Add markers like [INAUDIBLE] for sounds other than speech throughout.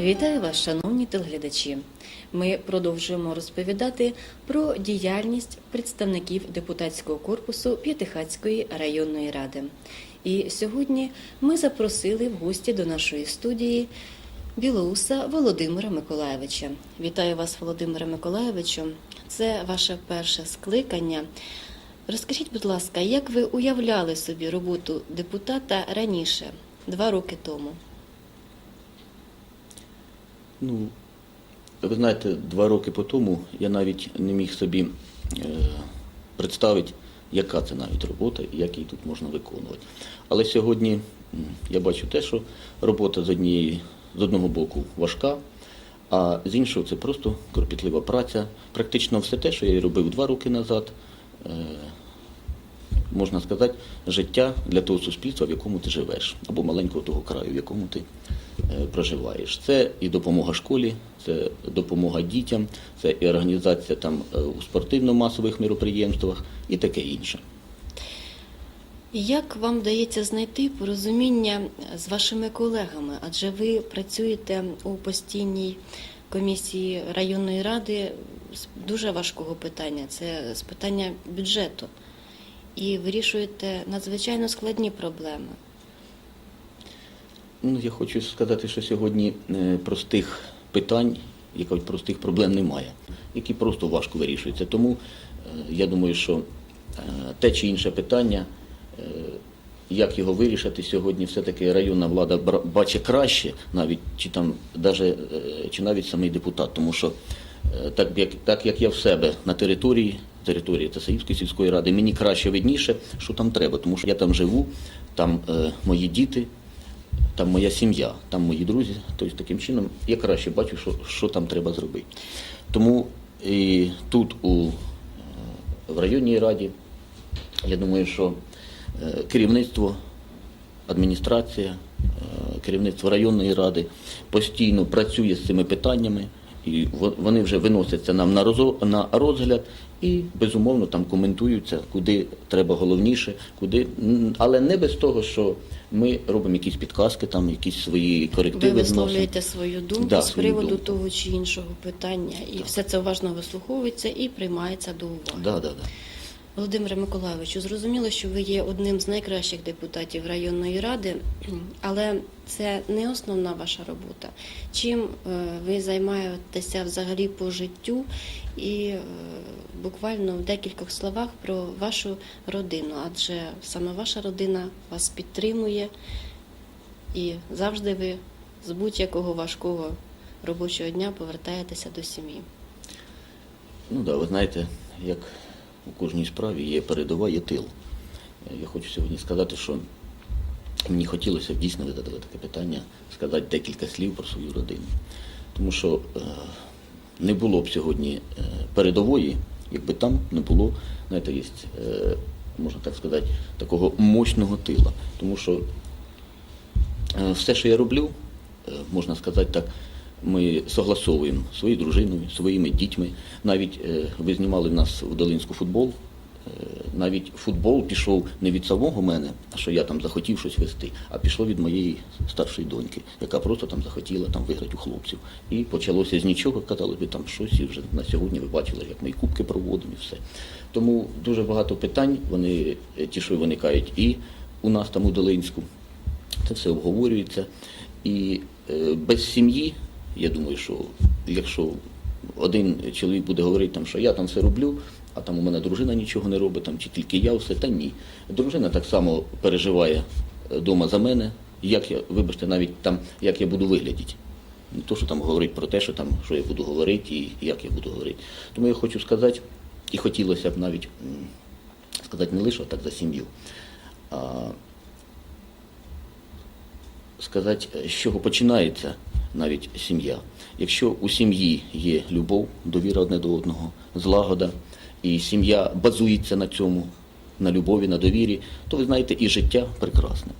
Вітаю вас, шановні телеглядачі. Ми продовжуємо розповідати про діяльність представників депутатського корпусу П'ятихатської районної ради. І сьогодні ми запросили в гості до нашої студії Білоуса Володимира Миколаєвича. Вітаю вас, Володимире Миколаєвичу. Це ваше перше скликання. Розкажіть, будь ласка, як ви уявляли собі роботу депутата раніше, два роки тому? Ну, ви знаєте, два роки по тому я навіть не міг собі е, представити, яка це навіть робота і як її тут можна виконувати. Але сьогодні я бачу те, що робота з однієї, з одного боку важка, а з іншого це просто кропітлива праця. Практично все те, що я робив два роки назад, е, можна сказати, життя для того суспільства, в якому ти живеш, або маленького того краю, в якому ти проживаєш. Це і допомога школі, це допомога дітям, це і організація там е, у спортивно-масових міроприємствах і таке інше. Як вам вдається знайти порозуміння з вашими колегами? Адже ви працюєте у постійній комісії районної ради з дуже важкого питання це з питання бюджету. І вирішуєте надзвичайно складні проблеми. Ну, я хочу сказати, що сьогодні е, простих питань, якось простих проблем немає, які просто важко вирішуються. Тому е, я думаю, що е, те чи інше питання, як його вирішити сьогодні, все-таки районна влада бачить краще, навіть чи там даже, чи навіть самий депутат, тому що так як, так як я в себе на території, території Тасаївської сільської ради, мені краще видніше, що там треба, тому що я там живу, там е, мої діти, там моя сім'я, там мої друзі. Тобто таким чином я краще бачу, що, що там треба зробити. Тому і тут у, е, в районній раді, я думаю, що е, керівництво, адміністрація, е, керівництво районної ради постійно працює з цими питаннями. І во- вони вже виносяться нам на розгляд і безумовно там коментуються, куди треба головніше, куди але не без того, що ми робимо якісь підказки, там якісь свої корективи вносимо. висловлюєте свою думку Да, з свою приводу думку. того чи іншого питання, і все це уважно вислуховується і приймається до уваги. Да, да, да. Володимире Миколайовичу, зрозуміло, що ви є одним з найкращих депутатів районної ради, [CLEARS THROAT] але це не основна ваша робота. Чим е, ви займаєтеся взагалі по життю і е, буквально в декількох словах про вашу родину, адже саме ваша родина вас підтримує і завжди ви з будь-якого важкого робочого дня повертаєтеся до сім'ї. Ну да, ви знаєте, як у кожній справі є передова, є тил. Я хочу сьогодні сказати, що мені хотілося б дійсно ви задали таке питання, сказати декілька слів про свою родину. Тому що е, не було б сьогодні е, передової, якби там не було, знаєте, є, е, можна так сказати, такого мощного тила. Тому що Е, Все, що я роблю, можна сказати так, ми согласовуємо своєю дружиною, своїми дітьми. Навіть ви знімали в нас в Долинську футбол. Е, Навіть футбол пішов не від самого мене, що я там захотів щось вести, а пішло від моєї старшої доньки, яка просто там захотіла там виграти у хлопців. І почалося з нічого, казали би там щось, і вже на сьогодні ви бачили, як ми кубки проводимо і все. Тому дуже багато питань, вони е, ті, що виникають і у нас там у Долинську. Це все обговорюється. І е, без сім'ї, я думаю, що якщо один чоловік буде говорити, там, що я там все роблю, а там у мене дружина нічого не робить, там, чи тільки я все, та ні. Дружина так само переживає вдома за мене, як я, вибачте, навіть там, як я буду виглядіти. Не то, що там говорить про те, що там, що я буду говорити і як я буду говорити. Тому я хочу сказати, і хотілося б навіть сказати не лише так за сім'ю, а сказати, з чого починається навіть сім'я. Якщо у сім'ї є любов, довіра одне до одного, злагода, і сім'я базується на цьому, на любові, на довірі, то ви знаєте, і життя прекрасне.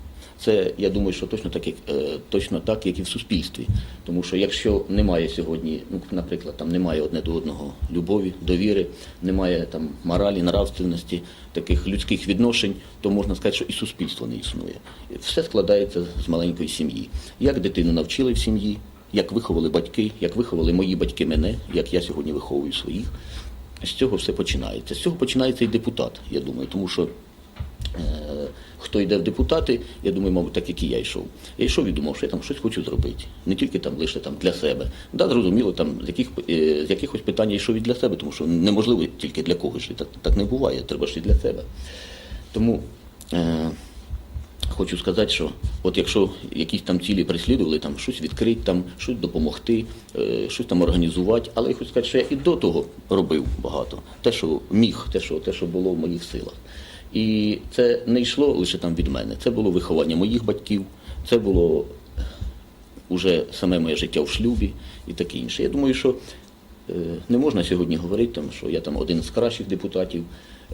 Це я думаю, що точно так, як е, точно так, як і в суспільстві. Тому що якщо немає сьогодні, ну наприклад, там немає одне до одного любові, довіри, немає там моралі, нравственності, таких людських відношень, то можна сказати, що і суспільство не існує. Все складається з маленької сім'ї. Як дитину навчили в сім'ї, як виховали батьки, як виховали мої батьки мене, як я сьогодні виховую своїх. З цього все починається. З цього починається і депутат, я думаю, тому що е, хто йде в депутати, я думаю, мабуть, так як і я йшов. Я йшов і думав, що я там щось хочу зробити. Не тільки там лише там для себе. Да, зрозуміло, там з яких е, з якихось питань я йшов і для себе, тому що неможливо тільки для когось. Так, так не буває, треба ж і для себе. Тому е, хочу сказати, що от якщо якісь там цілі переслідували, там щось відкрити, там щось допомогти, е, щось там організувати, але я хочу сказати, що я і до того робив багато. Те, що міг, те, що, те, що було в моїх силах. І це не йшло лише там від мене. Це було виховання моїх батьків, це було уже саме моє життя в шлюбі і таке інше. Я думаю, що не можна сьогодні говорити, там, що я там один з кращих депутатів,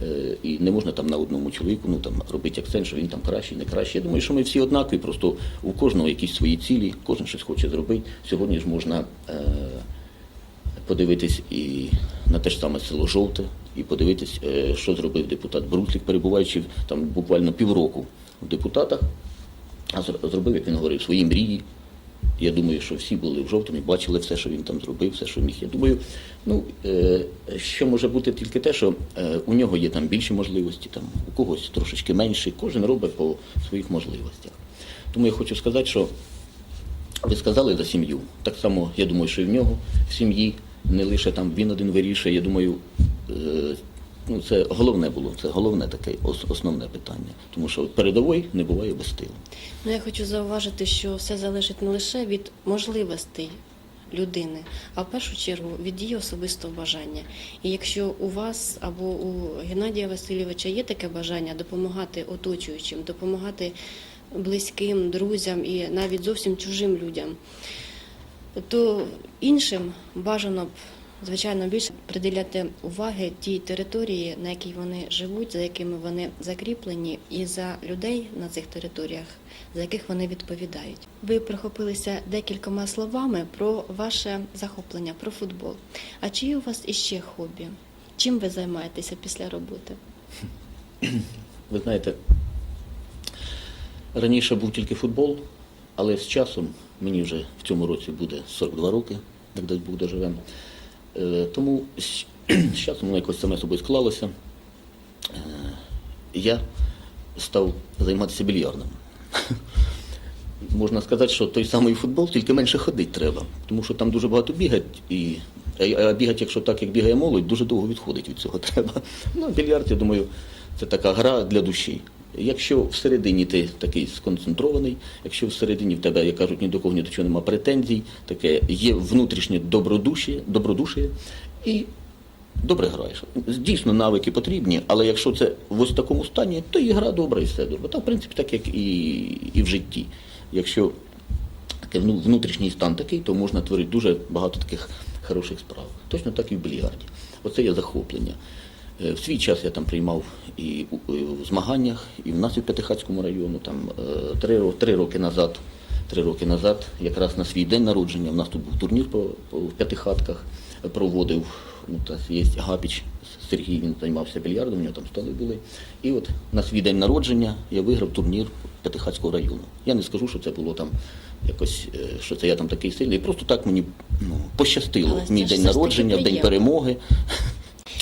е, і не можна там на одному чоловіку ну, там, робити акцент, що він там кращий, не кращий. Я думаю, що ми всі однакові, просто у кожного якісь свої цілі, кожен щось хоче зробити. Сьогодні ж можна е, подивитись і на те ж саме село Жовте, і подивитись, е, що зробив депутат Бруслік, перебуваючи там буквально півроку в депутатах, а зробив, як він говорив, свої мрії. Я думаю, що всі були в жовтому і бачили все, що він там зробив, все, що міг. Я думаю, ну е, що може бути тільки те, що е, у нього є там більші можливості, там у когось трошечки менші, кожен робить по своїх можливостях. Тому я хочу сказати, що ви сказали за сім'ю. Так само, я думаю, що і в нього в сім'ї не лише там він один вирішує. Я думаю, е, ну це головне було, це головне таке основне питання. Тому що передової не буває без тилу. Ну, я хочу зауважити, що все залежить не лише від можливостей людини, а в першу чергу від її особистого бажання. І якщо у вас або у Геннадія Васильовича є таке бажання допомагати оточуючим, допомагати близьким, друзям і навіть зовсім чужим людям, то іншим бажано б. Звичайно, більше приділяти уваги тій території, на якій вони живуть, за якими вони закріплені, і за людей на цих територіях, за яких вони відповідають. Ви прихопилися декількома словами про ваше захоплення, про футбол. А чи є у вас іще хобі? Чим ви займаєтеся після роботи? [CLEARS THROAT] Ви знаєте, раніше був тільки футбол, але з часом мені вже в цьому році буде 42 роки, як десь Бог доживемо. Е, Тому з часом [CLEARS THROAT] якось саме собою склалося. Е, Я став займатися більярдом. [LAUGHS] Можна сказати, що той самий футбол, тільки менше ходити треба, тому що там дуже багато бігать, і а бігати, якщо так, як бігає молодь, дуже довго відходить від цього [LAUGHS] треба. Ну, більярд, я думаю, це така гра для душі. Якщо всередині ти такий сконцентрований, якщо всередині в тебе, як кажуть, ні до кого ні до чого немає претензій, таке є внутрішнє добродуші, добродушие і добре граєш. Дійсно, навики потрібні, але якщо це в ось такому стані, то і гра добра, і все добре. Та, в принципі, так як і, і в житті. Якщо такий вну- внутрішній стан такий, то можна творити дуже багато таких хороших справ. Точно так і в більярді. Оце є захоплення. Е, В свій час я там приймав і в змаганнях, і в нас у П'ятихатському району, там е, три, три роки назад. Три роки назад, якраз на свій день народження, в нас тут був турнір по, по в п'ятихатках, е, проводив. Ну, та є Гапіч Сергій, він займався більярдом, у нього там столи були. І от на свій день народження я виграв турнір П'ятихатського району. Я не скажу, що це було там якось, е, що це я там такий сильний. Просто так мені ну, пощастило. Але Мій день народження, в день перемоги.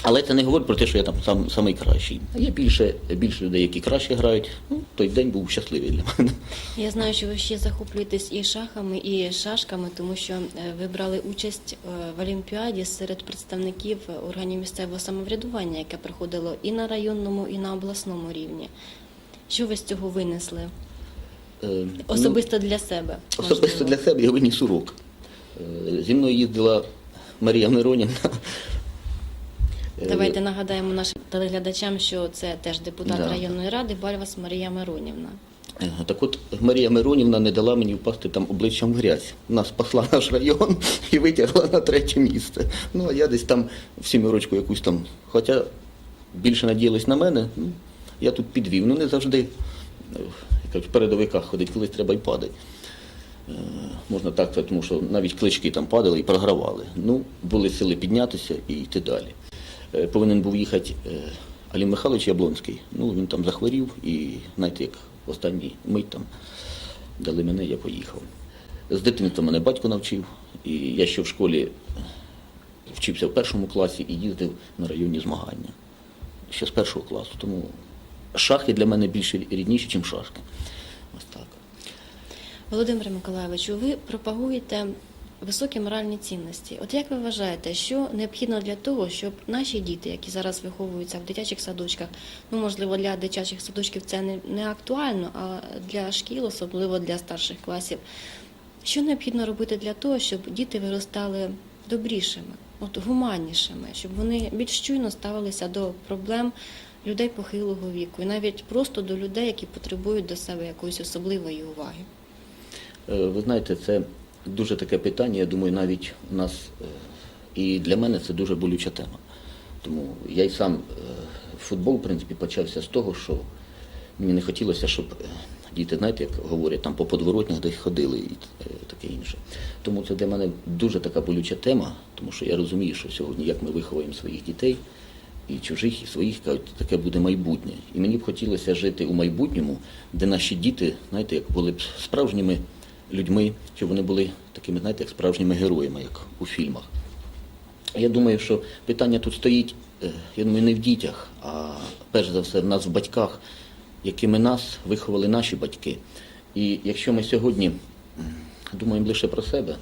Але це не говорить про те, що я там сам самий кращий. А Є більше, більше людей, які краще грають. Ну, той день був щасливий для мене. Я знаю, що ви ще захоплюєтесь і шахами, і шашками, тому що е, ви брали участь е, в Олімпіаді серед представників органів місцевого самоврядування, яке проходило і на районному, і на обласному рівні. Що ви з цього винесли? Е, ну, Особисто для себе. Особисто можливо. для себе я виніс урок. Зі мною їздила Марія Миронівна. Е, Давайте нагадаємо нашим телеглядачам, що це теж депутат Да. районної ради Бальвас Марія Миронівна. Е, Так от Марія Миронівна не дала мені впасти там обличчям в грязь. Вона спасла [LAUGHS] наш район і витягла на третє місце. Ну а я десь там в сімірочку якусь там, хоча більше надіялись на мене, ну, я тут підвів. Ну не завжди е, як в передовиках ходить, колись треба й падати. Можна так, тому що навіть клички там падали і програвали. Ну, були сили піднятися і йти далі. Е, Повинен був їхати е, Алім Михайлович Яблонський. Ну, він там захворів і, знаєте, як останній мить там дали мене, я поїхав. З дитинства мене батько навчив, і я ще в школі вчився в першому класі і їздив на районні змагання. Ще з першого класу. Тому шахи для мене більше рідніші, ніж шашки. Ось так. Володимире Миколайовичу, ви пропагуєте високі моральні цінності. От як ви вважаєте, що необхідно для того, щоб наші діти, які зараз виховуються в дитячих садочках, ну можливо для дитячих садочків це не, не актуально, а для шкіл, особливо для старших класів, що необхідно робити для того, щоб діти виростали добрішими, от гуманнішими, щоб вони більш чуйно ставилися до проблем людей похилого віку, і навіть просто до людей, які потребують до себе якоїсь особливої уваги. Е, Ви знаєте, це дуже таке питання. Я думаю, навіть у нас е, і для мене це дуже болюча тема. Тому я й сам е, футбол, в принципі, почався з того, що мені не хотілося, щоб е, діти, знаєте, як говорять, там по подворотнях десь ходили і таке інше. Тому це для мене дуже така болюча тема, тому що я розумію, що сьогодні, як ми виховуємо своїх дітей, і чужих, і своїх, кажуть, таке буде майбутнє. І мені б хотілося жити у майбутньому, де наші діти, знаєте, як були б справжніми людьми, щоб вони були такими, знаєте, як справжніми героями, як у фільмах. Я думаю, що питання тут стоїть, е, я думаю, не в дітях, а перш за все в нас в батьках, якими нас виховали наші батьки. І якщо ми сьогодні думаємо лише про себе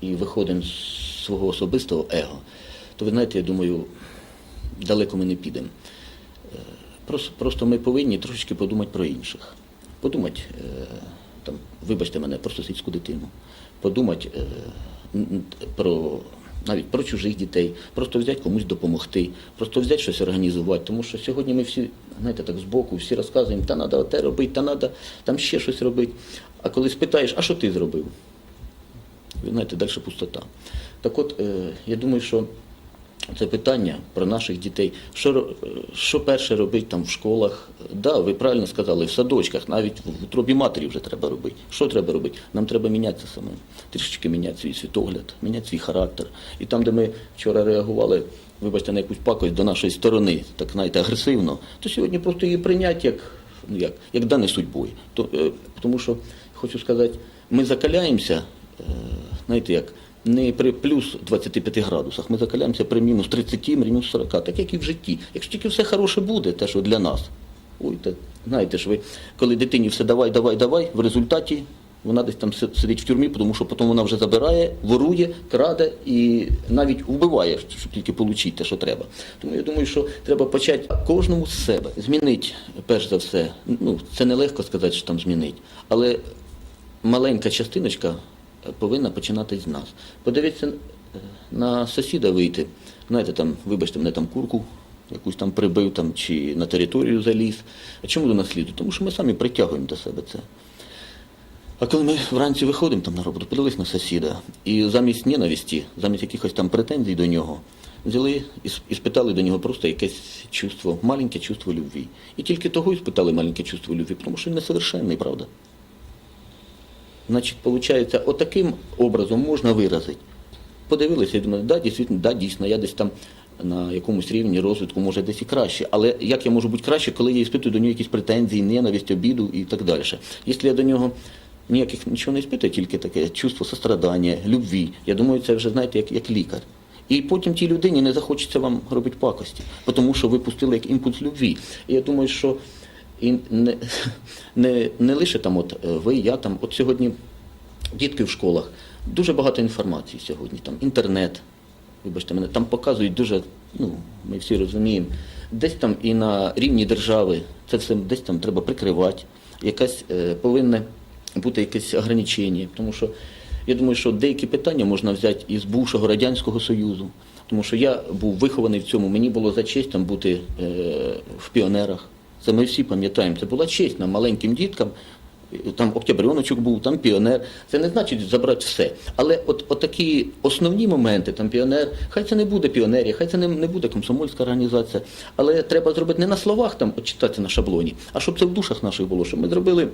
і виходимо з свого особистого его, то ви знаєте, я думаю, далеко ми не підемо. Е, Просто, ми повинні трошечки подумати про інших. Подумати, е, там, вибачте мене, про сусідську дитину, подумати е, про навіть про чужих дітей, просто взяти комусь допомогти, просто взяти щось організувати. Тому що сьогодні ми всі, знаєте, так збоку, всі розказуємо, та треба те робити, та треба там ще щось робити. А коли спитаєш, а що ти зробив? Знаєте, далі пустота. Так от, е, я думаю, що це питання про наших дітей. Що, що перше робити там в школах? Да, ви правильно сказали, в садочках, навіть в утробі матері вже треба робити. Що треба робити? Нам треба мінятися самим. Трішечки міняти свій світогляд, міняти свій характер. І там, де ми вчора реагували, вибачте, на якусь пакость до нашої сторони, так знаєте, агресивно, то сьогодні просто її прийняти як, ну, як, як дане судьбою. То, е, тому що, хочу сказати, ми закаляємося, е, знаєте як, не при плюс 25 градусах, ми закаляємося при мінус 30, мінус 40, так як і в житті. Якщо тільки все хороше буде, те, що для нас. Ой, та, знаєте ж ви, коли дитині все давай, давай, давай, в результаті вона десь там си- сидить в тюрмі, тому що потім вона вже забирає, ворує, краде і навіть вбиває, щоб тільки отримати те, що треба. Тому я думаю, що треба почати кожному з себе змінити, перш за все. Ну, це нелегко сказати, що там змінити, але маленька частиночка повинна починати з нас. Подивіться е, на сусіда вийти. Знаєте, там, вибачте, мене там курку якусь там прибив там, чи на територію заліз. А чому до нас лізуть? Тому що ми самі притягуємо до себе це. А коли ми вранці виходимо там на роботу, подивились на сусіда, і замість ненависті, замість якихось там претензій до нього, взяли і спитали до нього просто якесь чувство, маленьке чувство любві. І тільки того і спитали маленьке чувство любві, тому що він несовершенний, правда? Значить, виходить, отаким образом можна виразити. Подивилися і думали, да, дійсно, да, дійсно, я десь там на якомусь рівні розвитку, може десь і краще. Але як я можу бути краще, коли я іспитую до нього якісь претензії, ненависть, обіду і так далі. Якщо я до нього ніяких нічого не іспитую, тільки таке чувство сострадання, любві, я думаю, це вже, знаєте, як, як лікар. І потім тій людині не захочеться вам робити пакості, тому що ви пустили як імпульс любві. І я думаю, що і не, не, не лише там, от е, ви, я там, от сьогодні дітки в школах, дуже багато інформації сьогодні, там інтернет, вибачте мене, там показують дуже, ну, ми всі розуміємо, десь там і на рівні держави це все десь там треба прикривати, якась е, повинне бути якесь ограничення, тому що я думаю, що деякі питання можна взяти із бувшого Радянського Союзу, тому що я був вихований в цьому, мені було за честь там бути е, в піонерах. Це ми всі пам'ятаємо. Це була честь нам, маленьким діткам. Там Октябрьоночок був, там піонер. Це не значить забрати все. Але от, от такі основні моменти, там піонер, хай це не буде піонерія, хай це не, не буде комсомольська організація. Але треба зробити не на словах там читати на шаблоні, а щоб це в душах наших було, щоб ми зробили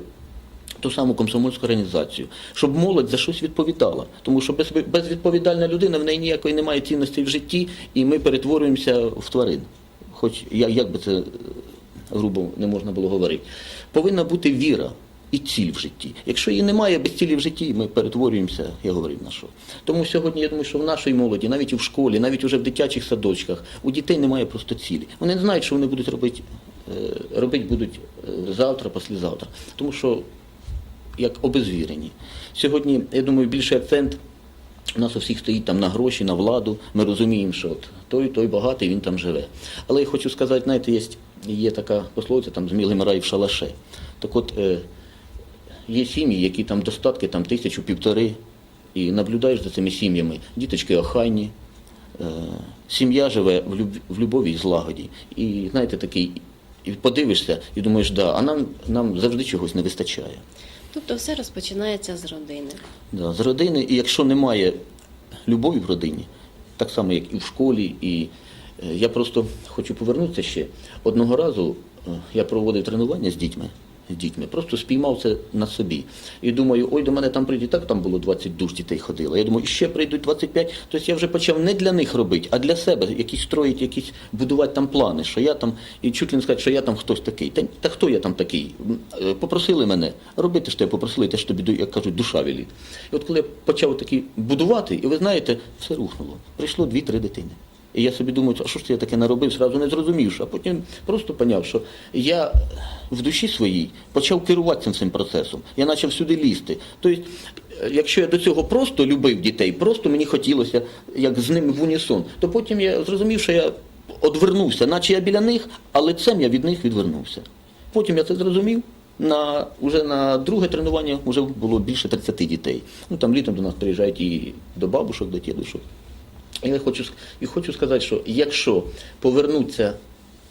ту саму комсомольську організацію, щоб молодь за щось відповідала. Тому що без, безвідповідальна людина в неї ніякої немає цінності в житті, і ми перетворюємося в тварин. Хоч як, би це грубо не можна було говорити. Повинна бути віра. і ціль в житті. Якщо її немає без цілі в житті, ми перетворюємося, я говорив на що. Тому сьогодні я думаю, що в нашій молоді, навіть і в школі, навіть уже в дитячих садочках, у дітей немає просто цілі. Вони не знають, що вони будуть робити, е, робити будуть е, завтра, післязавтра. Тому що як обезвірені. Сьогодні, я думаю, більший акцент у нас у всіх стоїть там на гроші, на владу. Ми розуміємо, що от той, той багатий, він там живе. Але я хочу сказати, знаєте, є, є така пословиця, там змілий рай в шалаше. Так от, е, є сім'ї, які там достатки там тисячу, півтори, і наблюдаєш за цими сім'ями. Діточки охайні, е, сім'я живе в, люб, в любові і злагоді. І знаєте, такий, і подивишся, і думаєш, да, а нам, нам завжди чогось не вистачає. Тобто все розпочинається з родини. Да, з родини, і якщо немає любові в родині, так само, як і в школі, і я просто хочу повернутися ще. Одного разу е, я проводив тренування з дітьми, з дітьми, просто спіймав це на собі. І думаю, ой, до мене там прийде, так там було 20 душ дітей ходило. Я думаю, ще прийдуть 25. Тобто я вже почав не для них робити, а для себе, якісь строїть, якісь будувати там плани, що я там, і чуть ли сказати, що я там хтось такий. Та, та хто я там такий? Е, Попросили мене, робити що я попросили, те, що тобі, як кажуть, душа велить. І от коли я почав такі будувати, і ви знаєте, все рухнуло. Прийшло дві-три дитини. І я собі думаю, а що ж це я таке наробив, зразу не зрозумівши, а потім просто поняв, що я в душі своїй почав керувати цим процесом. Я почав сюди лізти. Тобто, е, якщо я до цього просто любив дітей, просто мені хотілося як з ними в унісон, то потім я зрозумів, що я одвернувся, наче я біля них, а лицем я від них відвернувся. Потім я це зрозумів. На, уже на друге тренування вже було більше 30 дітей. Ну, там літом до нас приїжджають і до бабушок, до дідушок. Я хочу, і хочу сказати, що якщо повернутися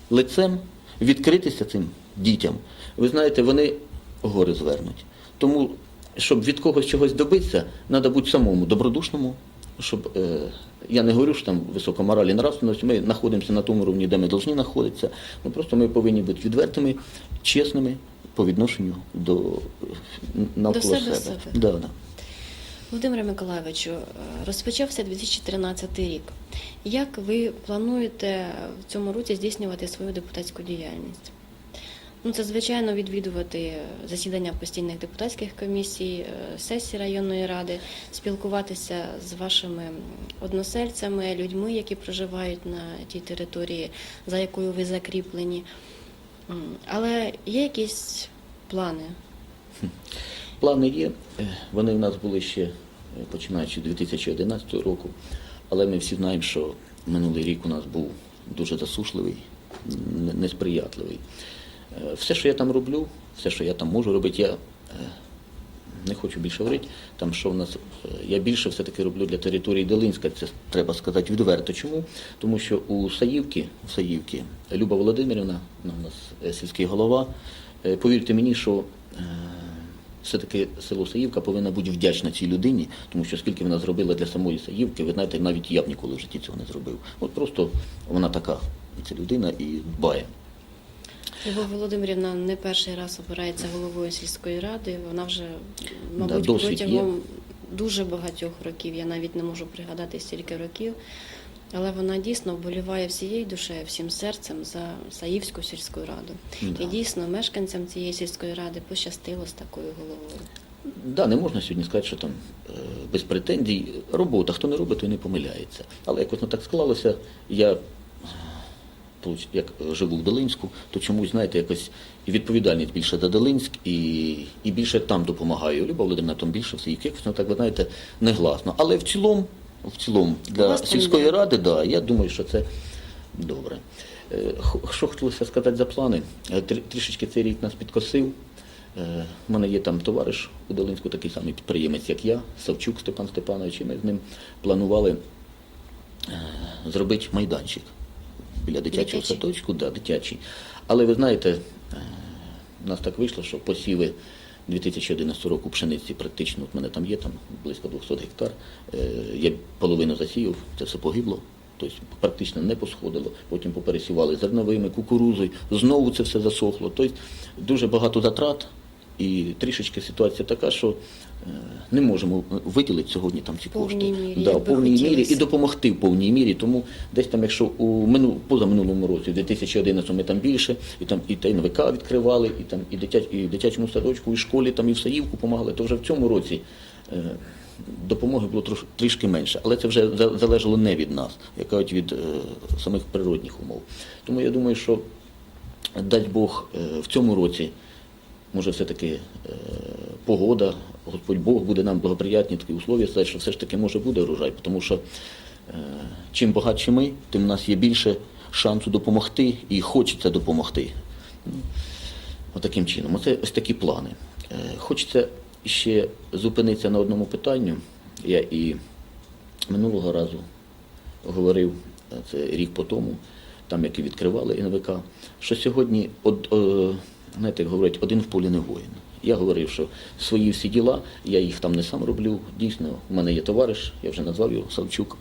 лицем, відкритися цим дітям, ви знаєте, вони гори звернуть. Тому, щоб від когось чогось добитися, треба бути самому добродушному, щоб е, я не говорю, що там висока мораль і нравственність, ми знаходимося на тому рівні, де ми повинні знаходитися. Ну, просто ми повинні бути відвертими, чесними по відношенню до навколо себе, себе. себе. Да, да. Володимире Миколайовичу, е, розпочався 2013 рік. Як ви плануєте в цьому році здійснювати свою депутатську діяльність? Ну, це, звичайно, відвідувати засідання постійних депутатських комісій, е, сесії районної ради, спілкуватися з вашими односельцями, людьми, які проживають на тій території, за якою ви закріплені. Але є якісь плани? Плани є. Е, Вони в нас були ще починаючи з 2011 року, але ми всі знаємо, що минулий рік у нас був дуже засушливий, несприятливий. Е, Все, що я там роблю, все, що я там можу робити, я е, не хочу більше говорити. Там що в нас е, я більше все-таки роблю для території Долинська, це треба сказати відверто. Чому? Тому що у Саївки, у Саївки Люба Володимирівна, вона у нас сільський голова. Повірте мені, що все-таки село Саївка повинна бути вдячна цій людині, тому що скільки вона зробила для самої Саївки, ви знаєте, навіть я б ніколи в житті цього не зробив. От просто вона така, ця людина і дбає. Любов Володимирівна не перший раз обирається головою сільської ради. Вона вже, мабуть, досвід протягом дуже багатьох років. Я навіть не можу пригадати стільки років. Але вона дійсно вболіває всією душею, всім серцем за Саївську сільську раду. Да. І дійсно мешканцям цієї сільської ради пощастило з такою головою. Да, не можна сьогодні сказати, що там е, без претензій робота. Хто не робить, той не помиляється. Але якось ну, так склалося, я е, як живу в Долинську, то чомусь, знаєте, якось і відповідальність більше за Долинськ, і, і більше там допомагаю. Люба Володимирівна там більше все, якось, ну так, ви знаєте, негласно. Але в цілому, в цілому для вас сільської ради, да, я думаю, що це добре. Е, Що хотілося сказати за плани? Е, Трішечки цей рік нас підкосив. Е, У мене є там товариш у Долинську, такий самий підприємець, як я, Савчук Степан Степанович, і ми з ним планували е, зробити майданчик біля дитячого Дитячий? садочку, да, дитячий. Але ви знаєте, е, у нас так вийшло, що посіви 2011 року пшениці практично, от мене там є там близько 200 гектар. Е, Я половину засіяв, це все погибло. Тобто практично не посходило, потім попересівали зерновими, кукурузою, знову це все засохло. Тобто дуже багато затрат, і трішечки ситуація така, що не можемо виділити сьогодні там ці Повній кошти. мірі, да, в повній мірі і допомогти в повній мірі. Тому десь там, якщо у мину, позаминулому році, в 2011 ми там більше, і там і ТНВК відкривали, і там і, дитяч, і дитячому садочку, і школі, там і в Саївку допомагали, то вже в цьому році. е, Допомоги було трош, трішки менше, але це вже залежало не від нас, як кажуть, від е, самих природних умов. Тому я думаю, що дасть Бог е, в цьому році, може, все-таки е, погода, Господь Бог буде нам благоприятні такі условия, що все ж таки може буде урожай, тому що е, чим багатші ми, тим у нас є більше шансу допомогти і хочеться допомогти. Ну, Отаким чином. Оце ось такі плани. Е, Хочеться ще зупинитися на одному питанню. Я і минулого разу говорив, це рік по тому, там як і відкривали НВК, що сьогодні, од, знаєте, як говорять, один в полі не воїн. Я говорив, що свої всі діла, я їх там не сам роблю. Дійсно, у мене є товариш, я вже назвав його Савчук,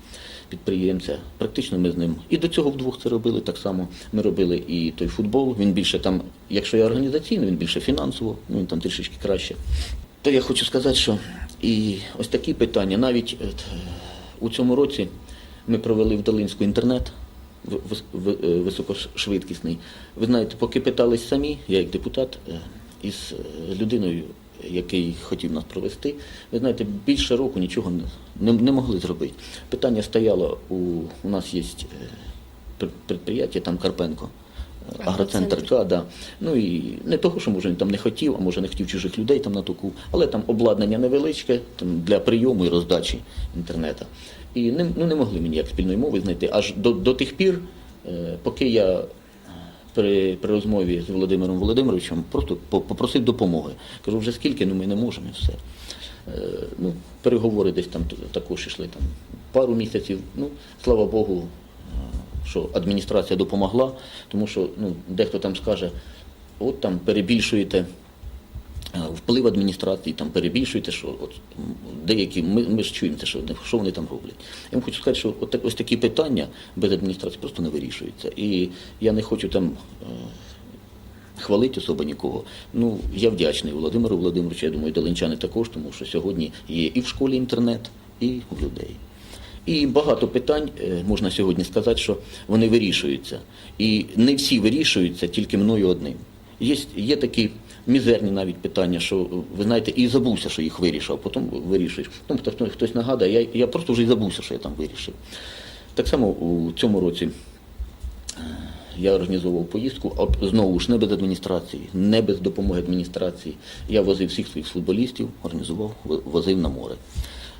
підприємця. Практично ми з ним і до цього вдвох це робили. Так само ми робили і той футбол. Він більше там, якщо я організаційно, він більше фінансово, ну він там трішечки краще. То я хочу сказати, що і ось такі питання, навіть е, у цьому році ми провели в Долинську інтернет в- в- високошвидкісний. Ви знаєте, поки питались самі, я як депутат е, із е, людиною, який хотів нас провести, ви знаєте, більше року нічого не, не, могли зробити. Питання стояло у, у нас є підприємство, там Карпенко. е, Агроцентр. Агроцентр К, да. Ну і не того, що може він там не хотів, а може не хотів чужих людей там на току, але там обладнання невеличке там, для прийому і роздачі інтернету. І не, ну, не могли мені як спільної мови знайти. Аж до, до тих пір, е, поки я при, при розмові з Володимиром Володимировичем просто попросив допомоги. Кажу, вже скільки, ну ми не можемо і все. Е, ну, переговори десь там також йшли там пару місяців. Ну, слава Богу, е, що адміністрація допомогла, тому що ну, дехто там скаже, от там перебільшуєте е, вплив адміністрації, там перебільшуєте, що от деякі, ми, ми ж чуємо, те, що, що вони там роблять. Я вам хочу сказати, що от, ось такі питання без адміністрації просто не вирішуються. І я не хочу там. е, Хвалити особо нікого. Ну, я вдячний Володимиру Володимировичу, я думаю, долинчани також, тому що сьогодні є і в школі інтернет, і у людей. І багато питань е, можна сьогодні сказати, що вони вирішуються. І не всі вирішуються тільки мною одним. Є, є такі мізерні навіть питання, що е, ви знаєте, і забувся, що їх вирішив, а потім вирішуєш. Потім хтось, хтось нагадає, я, я просто вже й забувся, що я там вирішив. Так само у цьому році я організовував поїздку, а знову ж не без адміністрації, не без допомоги адміністрації. Я возив всіх своїх футболістів, організував, возив на море.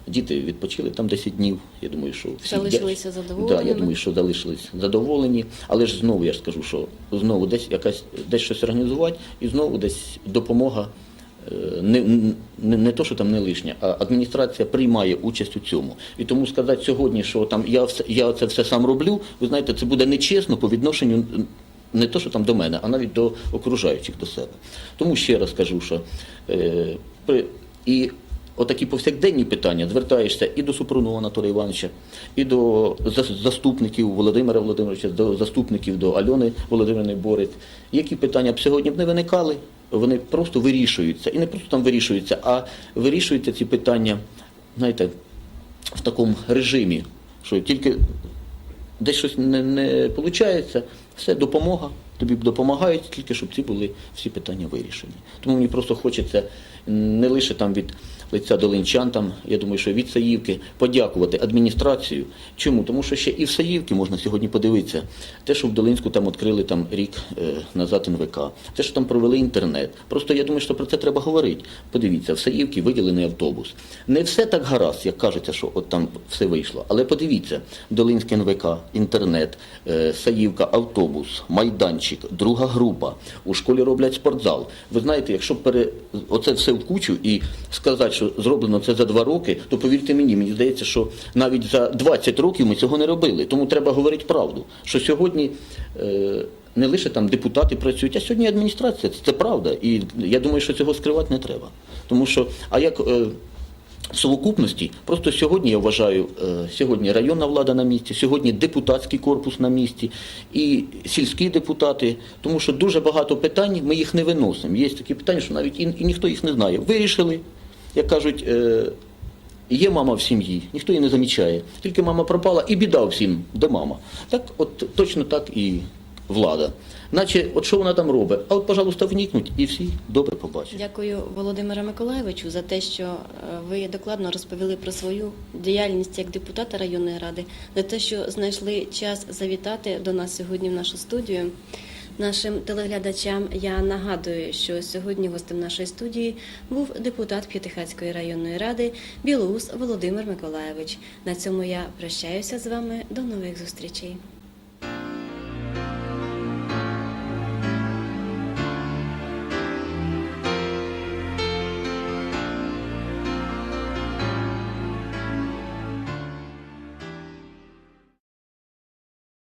Діти відпочили там 10 днів. Я думаю, що всі Залишилися задоволеними? Да, я думаю, що залишились задоволені. Але ж знову я ж скажу, що знову десь якась десь щось організувати, і знову десь допомога. е, Не, не, не то, що там не лишня, а адміністрація приймає участь у цьому. І тому сказати сьогодні, що там я все я це все сам роблю, ви знаєте, це буде нечесно по відношенню не то, що там до мене, а навіть до окружаючих до себе. Тому ще раз кажу, що е, при, і отакі повсякденні питання звертаєшся і до Супрунова Анатолія Івановича, і до заступників Володимира Володимировича, до заступників до Альони Володимирівни Борець. Які питання б сьогодні б не виникали, вони просто вирішуються. І не просто там вирішуються, а вирішуються ці питання, знаєте, в такому режимі, що тільки десь щось не, не виходить, все, допомога, тобі допомагають, тільки щоб ці були всі питання вирішені. Тому мені просто хочеться не лише там від лиця долинчан, там, я думаю, що від Саївки подякувати адміністрацію. Чому? Тому що ще і в Саївці можна сьогодні подивитися, те, що в Долинську там відкрили там рік е, назад НВК, те, що там провели інтернет. Просто я думаю, що про це треба говорити. Подивіться, в Саївці виділений автобус. Не все так гаразд, як кажеться, що от там все вийшло. Але подивіться, Долинське НВК, інтернет, е, Саївка, автобус, майданчик, друга група. У школі роблять спортзал. Ви знаєте, якщо пере... оце все в кучу і сказати, що зроблено це за два роки, то повірте мені, мені здається, що навіть за 20 років ми цього не робили. Тому треба говорити правду, що сьогодні. Е... Не лише там депутати працюють, а сьогодні адміністрація. Це, це правда. І я думаю, що цього скривати не треба. Тому що, а як е, в совокупності, просто сьогодні я вважаю, е, сьогодні районна влада на місці, сьогодні депутатський корпус на місці і сільські депутати, тому що дуже багато питань ми їх не виносимо. Є такі питання, що навіть і, і ніхто їх не знає. Вирішили. Як кажуть, е, є мама в сім'ї, ніхто її не замічає. Тільки мама пропала і біда всім, де мама. Так, от точно так і влада. Наче, от що вона там робить? А от, пожалуйста, вникнуть і всі добре побачать. Дякую Володимиру Миколаєвичу за те, що е, ви докладно розповіли про свою діяльність як депутата районної ради, за те, що знайшли час завітати до нас сьогодні в нашу студію. Нашим телеглядачам я нагадую, що сьогодні гостем нашої студії був депутат П'ятихатської районної ради Білоус Володимир Миколаєвич. На цьому я прощаюся з вами. До нових зустрічей.